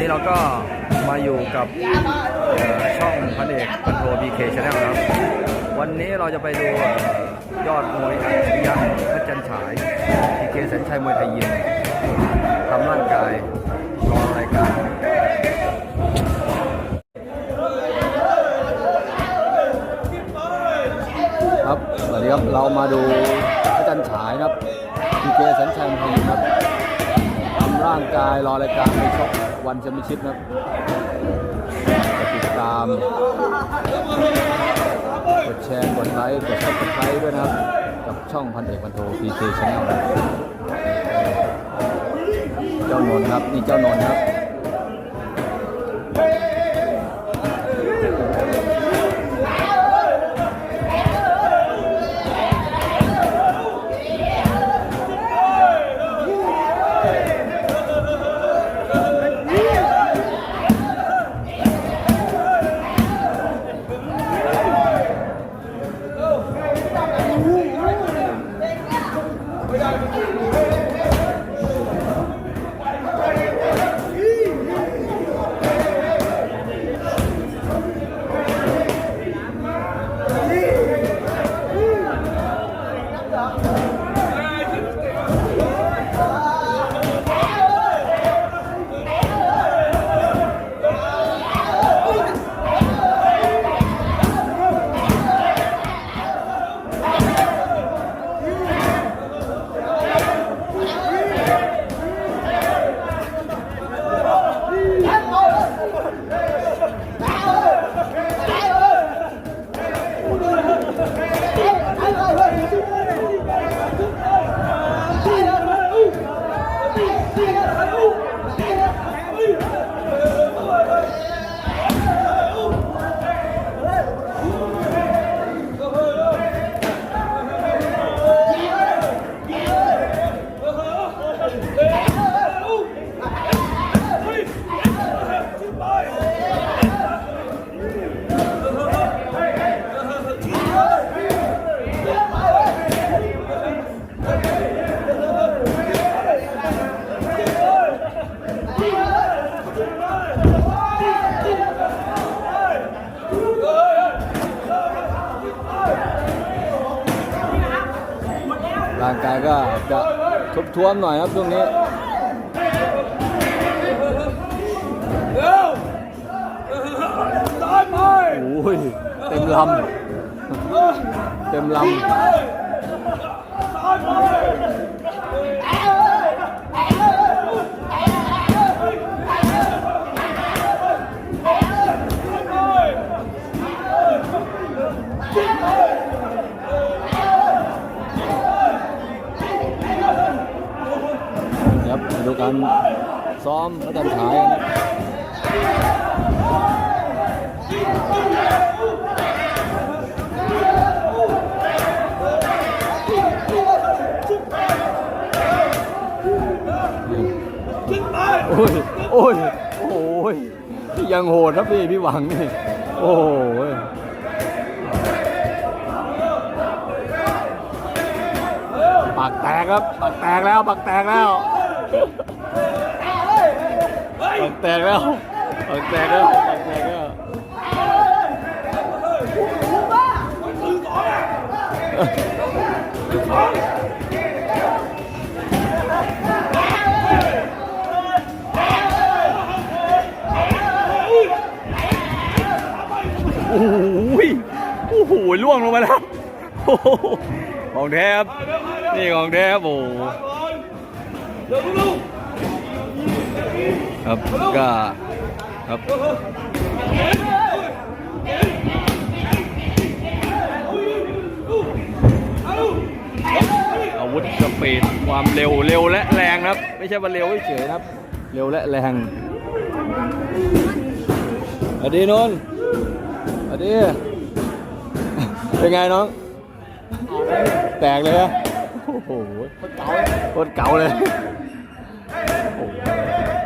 นี้เราก็มาอยู่กับช่องพันเอกพันโทบีเคชาแนลครับ วันนี้เราจะไปดูยอดมวยอัจฉริยะพระจันทร์ฉายพีเคแสนชัยมวยไทยยิมทำร่างกายรอรายการครับสวัสดีครับเรามาดูพระจันทร์ฉายครับพีเคแสนชัยมวยไทยยิมครับทำร่างกายรอรายการไปชก วันแชมเปี้ยนชิพนะครับติดตามกดแชร์กดไลค์กดซับสไครต์ด้วยนะครับ กับช่องพันเอกพันโทพีเคชแนลเจ้านนท์ครับนี่เจ้านนท์ครับ างกายก็จะทุบท้วมหน่อยครับช่วงนี้โอ้ยเต็มลำเต็มลำ การซ้อมพระจันทร์ฉายกันนะโอ้ย โอ้ย โอ้ย ยังโหดครับพี่พี่หวังนี่ โอ้ยปากแตกครับ ปากแตกแล้ว ปากแตกแล้ว ปากแตกแล้วปากแตกแล้วปากแตกแล้วโอ้โหโอ้โหล่วงลงมาแล้วโอ้โหของแทบนี่ของแทบโอ้ ครับก็ครับอาวุธสปีดความเร็วเร็วและแรงครับ ไม่ใช่ว่าเร็วเฉยนะครับ เร็วและแรงสวัสดีนนท์สวัสดีเป็นไงน้อง แตกเลยอะโอ้โหคตรเก๋าเลยโอ้โห